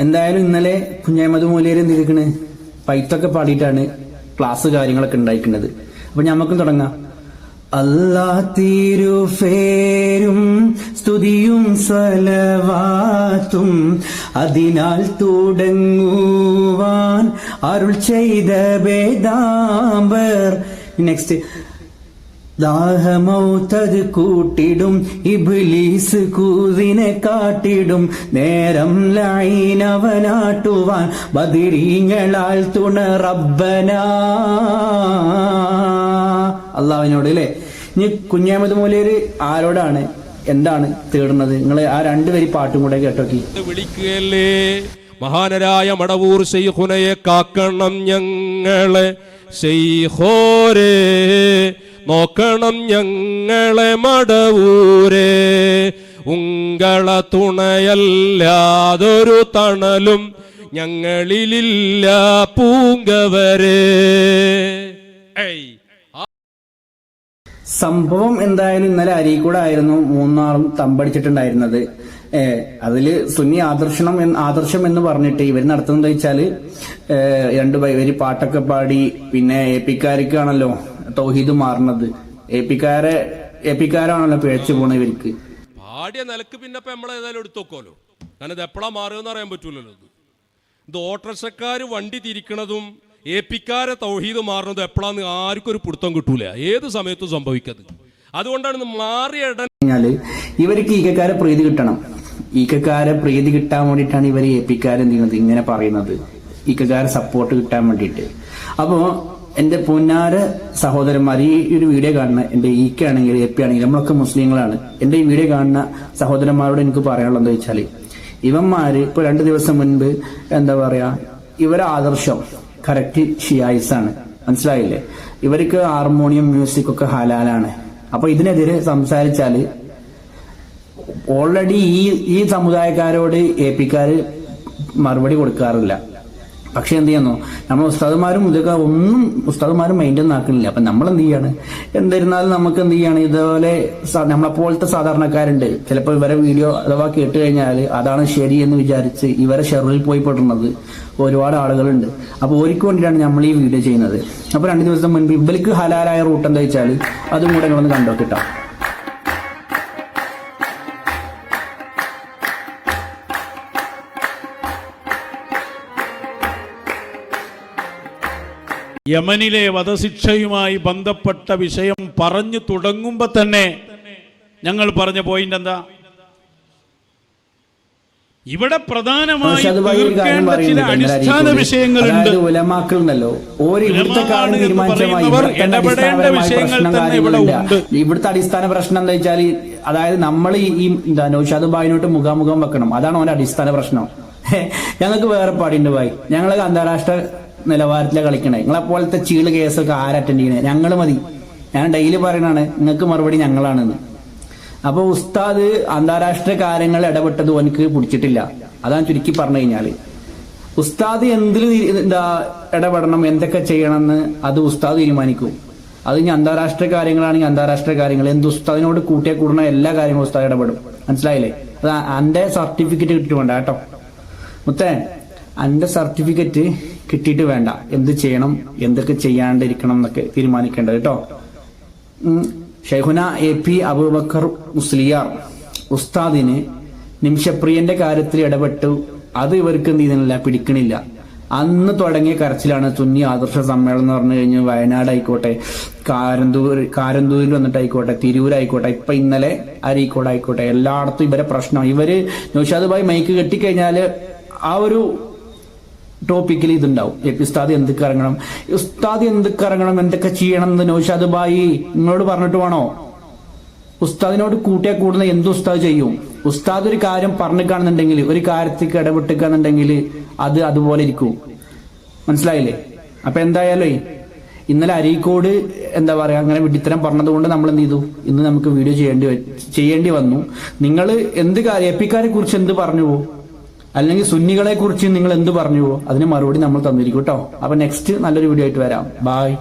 എന്തായാലും ഇന്നലെ കുഞ്ഞാമത് മൂലേര് എന്തിരിക്കണ് പൈത്തൊക്കെ പാടിയിട്ടാണ് ക്ലാസ് കാര്യങ്ങളൊക്കെ ഉണ്ടായിരിക്കുന്നത് അപ്പൊ ഞമ്മക്കും തുടങ്ങാം. അല്ലാ തിരുഫേരും സ്തുതിയും സ്വലവാത്തും അതിനാൽ തുടങ്ങുവാൻ അരുൾ ചെയ്ത വേദാംബർ. നെക്സ്റ്റ് ദാഹമൗത്തത് കൂട്ടിടും ഇബ്ലീസ് കൂതിനെ കാട്ടിടും. നേരം ലൈനവനാട്ടുവാൻ ബദിരീങ്ങളാൽ തുണ റബ്ബന. അള്ളാവിനോട് അല്ലേ ഇനി കുഞ്ഞാമത് മൂലര് ആരോടാണ്? എന്താണ് തേടുന്നത്? നിങ്ങൾ ആ രണ്ടുപേരി പാട്ടും കൂടെ കേട്ടോക്കി. വിളിക്കുകയല്ലേ. മഹാനരായ മടവൂർ ശൈഖുനയെ കാക്കണം ഞങ്ങളെ. ശൈഖോരേ നോക്കണം ഞങ്ങളെ മടവൂരേ. ഉങ്കള തുണയല്ലാതൊരു തണലും ഞങ്ങളിലില്ല പൂങ്കവരേ. സംഭവം എന്തായാലും ഇന്നലെ അരീക്കൂടെ ആയിരുന്നു മൂന്നാളും തമ്പടിച്ചിട്ടുണ്ടായിരുന്നത്. ഏഹ് അതിൽ സുന്നി ആദർശനം എന്ന് ആദർശം എന്ന് പറഞ്ഞിട്ട് ഇവർ നടത്തുന്നത് വെച്ചാൽ രണ്ട് ഇവർ പാട്ടൊക്കെ പാടി പിന്നെ എ പിക്കാർക്കാണല്ലോ തൗഹീദ് മാറുന്നത്. എ പിക്കാരെ എ പിക്കാരാണല്ലോ പിഴച്ചു പോണ ഇവർക്ക്. പാടിയ നിലയ്ക്ക് പിന്നെ ഇപ്പം എടുത്തോക്കോലോ കാരണം ഇത് എപ്പോഴാ മാറുമെന്ന് അറിയാൻ പറ്റൂലല്ലോ ഇത്. ഓട്ടോറിക്ഷക്കാർ വണ്ടി തിരിക്കണതും എ പിക്കാരെ തൗഹീദ് മാറുന്നത് എപ്പോഴാന്ന് ആർക്കും ഒരു പിടുത്തം കിട്ടൂല. ഏത് സമയത്തും സംഭവിക്കത്. അതുകൊണ്ടാണ് മാറിയ ഇടൻ ഇവർക്ക് ഈക്കക്കാരെ പ്രീതി കിട്ടണം. ഈക്കക്കാരെ പ്രീതി കിട്ടാൻ വേണ്ടിയിട്ടാണ് ഇവർ ഏപ്പിക്കാരെ പിക്കാരെ എന്ത് ചെയ്യുന്നത്? ഇങ്ങനെ പറയുന്നത്. ഈക്കക്കാരെ സപ്പോർട്ട് കിട്ടാൻ വേണ്ടിയിട്ട്. അപ്പോ എന്റെ പൊന്നാര സഹോദരന്മാർ ഈ ഒരു വീഡിയോ കാണുന്ന എന്റെ ഈക്ക ആണെങ്കിൽ എ പി ആണെങ്കിൽ നമ്മളൊക്കെ മുസ്ലിങ്ങളാണ്. എന്റെ ഈ വീഡിയോ കാണുന്ന സഹോദരന്മാരോട് എനിക്ക് പറയാനുള്ളത് എന്താ വെച്ചാൽ ഇവന്മാര് ഇപ്പൊ രണ്ടു ദിവസം മുൻപ് എന്താ പറയാ ഇവരെ ആദർശം കറക്റ്റ് ഷിയായിസ് ആണ്. മനസ്സിലായില്ലേ? ഇവർക്ക് ഹാർമോണിയം മ്യൂസിക് ഒക്കെ ഹലാലാണ്. അപ്പൊ ഇതിനെതിരെ സംസാരിച്ചാൽ ഓൾറെഡി ഈ ഈ സമുദായക്കാരോട് എ പിക്കാര് മറുപടി കൊടുക്കാറില്ല. പക്ഷെ എന്ത് ചെയ്യുന്നു? നമ്മൾ ഉസ്താദുമാരും ഇതൊക്കെ ഒന്നും ഉസ്താദുമാരും മൈൻഡ് ഒന്നും ആക്കുന്നില്ല അപ്പൊ നമ്മൾ എന്ത് ചെയ്യാണ്? എന്തിരുന്നാലും നമുക്ക് എന്ത് ചെയ്യാണ്? ഇതുപോലെ നമ്മളെപ്പോലത്തെ നമ്മളെ പോലത്തെ സാധാരണക്കാരുണ്ട്. ചിലപ്പോൾ ഇവരെ വീഡിയോ അഥവാ കേട്ട് കഴിഞ്ഞാൽ അതാണ് ശരി എന്ന് വിചാരിച്ച് ഇവരെ ഷെറിൽ പോയി പെടുന്നത് ഒരുപാട് ആളുകളുണ്ട്. അപ്പൊ ഓർക്ക് വേണ്ടിയിട്ടാണ് നമ്മൾ ഈ വീഡിയോ ചെയ്യുന്നത്. അപ്പൊ രണ്ട് ദിവസം മുൻപ് ഇവർക്ക് ഹലാലായ റൂട്ട് എന്താ വെച്ചാൽ അതും കൂടെ നിങ്ങളൊന്ന് കണ്ടോക്കിട്ടോ. യമനിലെ വധശിക്ഷയുമായി ബന്ധപ്പെട്ട വിഷയം പറഞ്ഞു തുടങ്ങുമ്പോൾ തന്നെ ഞങ്ങൾ പറഞ്ഞ പോയിന്റ് എന്താ? ഇവിടെ പ്രധാനമായി തീർക്കേണ്ട ചില അടിസ്ഥാന വിഷയങ്ങളുണ്ട്. ഇടപെടേണ്ട വിഷയങ്ങൾ തന്നെ ഇവിടെ ഉണ്ട്. ഇവിടുത്തെ അടിസ്ഥാന പ്രശ്നം എന്താ വെച്ചാൽ അതായത് നമ്മൾ ഈ നൌഷാദ് ബായിനോട്ട് മുഖാമുഖം വെക്കണം. അതാണ് അവന്റെ അടിസ്ഥാന പ്രശ്നം. ഞങ്ങൾക്ക് വേറെ പാടിണ്ട് ബായി ഞങ്ങൾ അന്താരാഷ്ട്ര നിലവാരത്തിലാണ് കളിക്കണേ. നിങ്ങളെ പോലത്തെ ചീൾ കേസൊക്കെ ആര് അറ്റൻഡ് ചെയ്യണേ? ഞങ്ങൾ മതി. ഞാൻ ഡെയിലി പറയണാണ് നിങ്ങൾക്ക് മറുപടി ഞങ്ങളാണെന്ന്. അപ്പൊ ഉസ്താദ് അന്താരാഷ്ട്ര കാര്യങ്ങൾ ഇടപെട്ടത് ഓനിക്ക് പിടിച്ചിട്ടില്ല. അതാണ് ചുരുക്കി പറഞ്ഞു കഴിഞ്ഞാൽ. ഉസ്താദ് എന്തിൽ എന്താ ഇടപെടണം എന്തൊക്കെ ചെയ്യണമെന്ന് അത് ഉസ്താദ് തീരുമാനിക്കും. അത് ഇനി അന്താരാഷ്ട്ര കാര്യങ്ങളാണെങ്കിൽ അന്താരാഷ്ട്ര കാര്യങ്ങൾ. എന്ത് ഉസ്താദിനോട് കൂട്ടിയെ കൂടുന്ന എല്ലാ കാര്യങ്ങളും ഉസ്താദ് ഇടപെടും. മനസ്സിലായില്ലേ? അത് അന്റെ സർട്ടിഫിക്കറ്റ് വേണ്ട കേട്ടോ. മുത്തേ അന്റെ സർട്ടിഫിക്കറ്റ് കിട്ടിയിട്ട് വേണ്ട. എന്ത് ചെയ്യണം എന്തൊക്കെ ചെയ്യാണ്ടിരിക്കണം എന്നൊക്കെ തീരുമാനിക്കേണ്ടത് കേട്ടോ. ഷെഹുന എ പി അബൂബക്കർ മുസ്ലിയാർ ഉസ്താദിന് നിമിഷപ്രിയന്റെ കാര്യത്തിൽ ഇടപെട്ടു. അത് ഇവർക്ക് എന്ത് ചെയ്യുന്നില്ല പിടിക്കണില്ല. അന്ന് തുടങ്ങിയ കരച്ചിലാണ് സുന്നി ആദർശ സമ്മേളനം എന്ന് പറഞ്ഞു കഴിഞ്ഞാൽ വയനാട് ആയിക്കോട്ടെ കാരന്തൂർ കാരന്തൂരിൽ വന്നിട്ടായിക്കോട്ടെ തിരൂരായിക്കോട്ടെ ഇപ്പൊ ഇന്നലെ അരീക്കോട് ആയിക്കോട്ടെ എല്ലായിടത്തും ഇവരെ പ്രശ്നം. ഇവർ നൗഷാദ് ഭായി മൈക്ക് കെട്ടിക്കഴിഞ്ഞാൽ ആ ഒരു ടോപ്പിക്കിൽ ഇതുണ്ടാവും. ഉസ്താദ് എന്തൊക്കെ ഇറങ്ങണം ഉസ്താദ് എന്തൊക്കെ ഇറങ്ങണം എന്തൊക്കെ ചെയ്യണം എന്ന് നൗഷാദ് ബായി നിങ്ങളോട് പറഞ്ഞിട്ട് വേണോ? ഉസ്താദിനോട് കൂട്ടിയാൽ കൂടുന്ന എന്ത് ഉസ്താദ് ചെയ്യും? ഉസ്താദ് ഒരു കാര്യം പറഞ്ഞു കാണുന്നുണ്ടെങ്കിൽ ഒരു കാര്യത്തേക്ക് ഇടപെട്ടിക്കാന്നുണ്ടെങ്കിൽ അത് അതുപോലെ ഇരിക്കും. മനസ്സിലായില്ലേ? അപ്പൊ എന്തായാലും ഇന്നലെ അരീക്കോട് എന്താ പറയാ അങ്ങനെ വിഡിത്തരം പറഞ്ഞതുകൊണ്ട് നമ്മൾ എന്ത് ചെയ്തു? ഇന്ന് നമുക്ക് വീഡിയോ ചെയ്യേണ്ടി ചെയ്യേണ്ടി വന്നു. നിങ്ങൾ എന്ത് കാര്യം എപ്പിക്കാരെ കുറിച്ച് എന്ത് പറഞ്ഞുവോ അല്ലെങ്കിൽ സുന്നികളെ കുറിച്ച് നിങ്ങൾ എന്ത് പറഞ്ഞുവോ അതിന് മറുപടി നമ്മൾ തന്നിരിക്കും കേട്ടോ. അപ്പൊ നെക്സ്റ്റ് നല്ലൊരു വീഡിയോ ആയിട്ട് വരാം. ബായ്